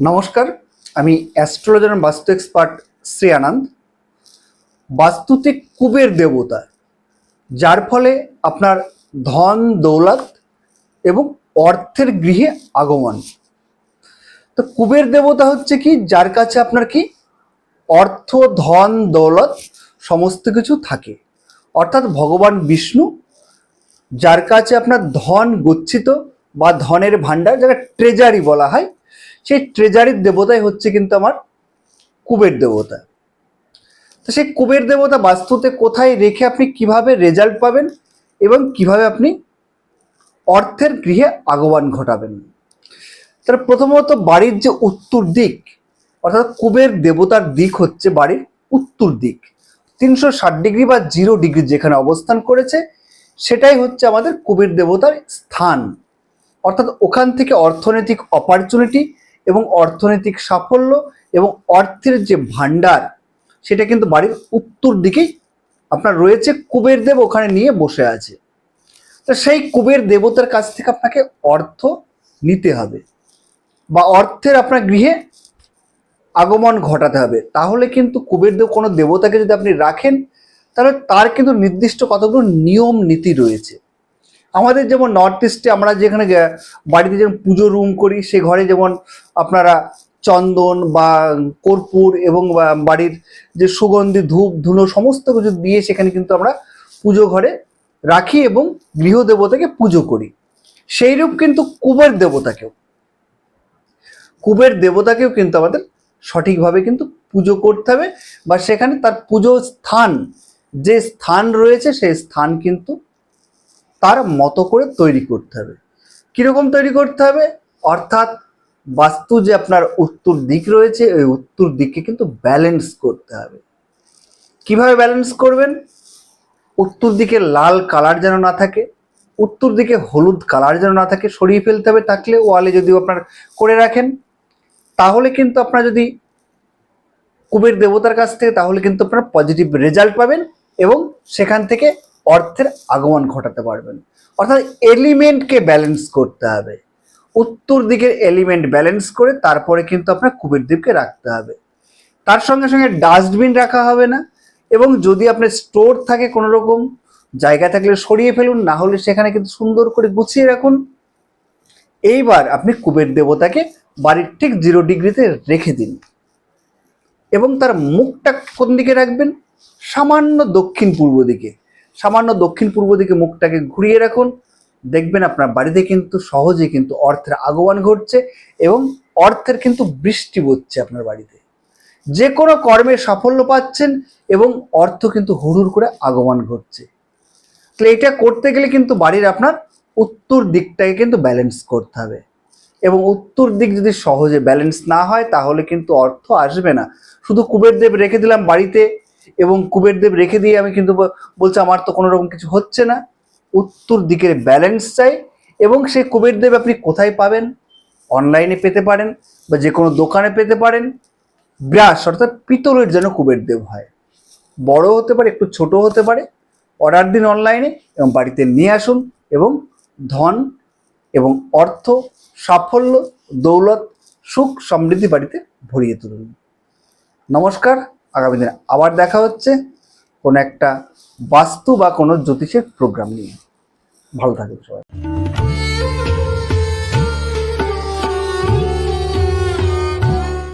নমস্কার, আমি অ্যাস্ট্রোলজার বাস্তু এক্সপার্ট শ্রী আনন্দ। বাস্তুতে কুবের দেবতা, যার ফলে আপনার ধন, দৌলত এবং অর্থের গৃহে আগমন। তো কুবের দেবতা হচ্ছে কি, যার কাছে আপনার কি, অর্থ, ধন, দৌলত সমস্ত কিছু থাকে। অর্থাৎ ভগবান বিষ্ণু, যার কাছে আপনার ধন গচ্ছিত বা ধনের ভাণ্ডার, যাকে ট্রেজারি বলা হয় সেই ট্রেজারির দেবতাই হচ্ছে কিন্তু আমার কুবের দেবতা। তো সেই কুবের দেবতা বাস্তুতে কোথায় রেখে আপনি কীভাবে রেজাল্ট পাবেন এবং কীভাবে আপনি অর্থের গৃহে আগমন ঘটাবেন? তার প্রথমত বাড়ির যে উত্তর দিক, অর্থাৎ কুবের দেবতার দিক হচ্ছে বাড়ির উত্তর দিক। তিনশো ষাট ডিগ্রি বা জিরো ডিগ্রি যেখানে অবস্থান করেছে, সেটাই হচ্ছে আমাদের কুবের দেবতার স্থান। অর্থাৎ ওখান থেকে অর্থনৈতিক অপরচুনিটি এবং অর্থনৈতিক সাফল্য এবং অর্থের যে ভাণ্ডার, সেটা কিন্তু বাড়ির উত্তর দিকেই আপনার রয়েছে। কুবের দেব ওখানে নিয়ে বসে আছে। তো সেই কুবের দেবতার কাছ থেকে আপনাকে অর্থ নিতে হবে বা অর্থের আপনার গৃহে আগমন ঘটাতে হবে। তাহলে কিন্তু কুবের দেব কোনো দেবতাকে যদি আপনি রাখেন, তাহলে তার কিন্তু নির্দিষ্ট কতগুলো নিয়ম নীতি রয়েছে। আমাদের যেমন নর্থ ইস্টে আমরা যেখানে বাড়িতে যেমন পুজো রুম করি, সে ঘরে যেমন আপনারা চন্দন বা কর্পূর এবং বাড়ির যে সুগন্ধি, ধূপ, ধুনো সমস্ত কিছু দিয়ে সেখানে কিন্তু আমরা পুজো ঘরে রাখি এবং গৃহ দেবতাকে পুজো করি। সেইরূপ কিন্তু কুবের দেবতাকেও। কুবের দেবতাকেও কিন্তু আমাদের সঠিকভাবে কিন্তু পুজো করতে হবে বা সেখানে তার পুজো স্থান, যে স্থান রয়েছে সেই স্থান কিন্তু তার মতো করে তৈরি করতে হবে। কীরকম তৈরি করতে হবে? অর্থাৎ বাস্তু যে আপনার উত্তর দিক রয়েছে, ওই উত্তর দিককে কিন্তু ব্যালেন্স করতে হবে। কীভাবে ব্যালেন্স করবেন? উত্তর দিকে লাল কালার যেন না থাকে, উত্তর দিকে হলুদ কালার যেন না থাকে, সরিয়ে ফেলতে হবে থাকলে ওয়ালে যদি আপনার করে রাখেন, তাহলে কিন্তু আপনার যদি কুবের দেবতার কাছ থেকে, তাহলে কিন্তু আপনারা পজিটিভ রেজাল্ট পাবেন এবং সেখান থেকে অর্থের আগমন ঘটাতে পারবেন। অর্থাৎ এলিমেন্টকে ব্যালেন্স করতে হবে। উত্তর দিকের এলিমেন্ট ব্যালেন্স করে তারপরে কিন্তু আপনার কুবের দ্বীপকে রাখতে হবে। তার সঙ্গে সঙ্গে ডাস্টবিন রাখা হবে না এবং যদি আপনার স্টোর থাকে কোনো রকম জায়গা থাকলে সরিয়ে ফেলুন, না হলে সেখানে কিন্তু সুন্দর করে গুছিয়ে রাখুন। এইবার আপনি কুবের দেবতাকে বাড়ির ঠিক জিরো ডিগ্রিতে রেখে দিন এবং তার মুখটা কোন দিকে রাখবেন? সামান্য দক্ষিণ পূর্ব দিকে। সামান্য দক্ষিণ পূর্ব দিকে মুখটাকে ঘুরিয়ে রাখুন। দেখবেন আপনার বাড়িতে কিন্তু সহজে কিন্তু অর্থের আগমন ঘটছে এবং অর্থের কিন্তু বৃষ্টি পড়ছে আপনার বাড়িতে। যে কোনো কর্মে সাফল্য পাচ্ছেন এবং অর্থ কিন্তু হুড়ুর করে আগমন ঘটছে। তাহলে এটা করতে গেলে কিন্তু বাড়ির আপনার উত্তর দিকটাকে কিন্তু ব্যালেন্স করতে হবে। এবং উত্তর দিক যদি সহজে ব্যালেন্স না হয় তাহলে কিন্তু অর্থ আসবে না। শুধু কুবের দেব রেখে দিলাম বাড়িতে। এবং কুবের দেব রেখে দিয়ে আমি কিন্তু বলছি, আমার তো কোনো রকম কিছু হচ্ছে না। উত্তর দিকের ব্যালেন্স চাই এবং সেই কুবের দেব আপনি কোথায় পাবেন? অনলাইনে পেতে পারেন বা যে কোনো দোকানে পেতে পারেন। ব্রাশ অর্থাৎ পিতলের যেন কুবের দেব হয়। বড় হতে পারে, একটু ছোট হতে পারে। অর্ডার দিন অনলাইনে এবং বাড়িতে নিয়ে আসুন এবং ধন এবং অর্থ, সাফল্য, দৌলত, সুখ সমৃদ্ধি বাড়িতে ভরিয়ে তুলুন। নমস্কার। আগামী দিনে আবার দেখা হচ্ছে কোনো একটা বাস্তু বা কোনো জ্যোতিষের প্রোগ্রাম নিয়ে। ভালো থাকবে সবাই।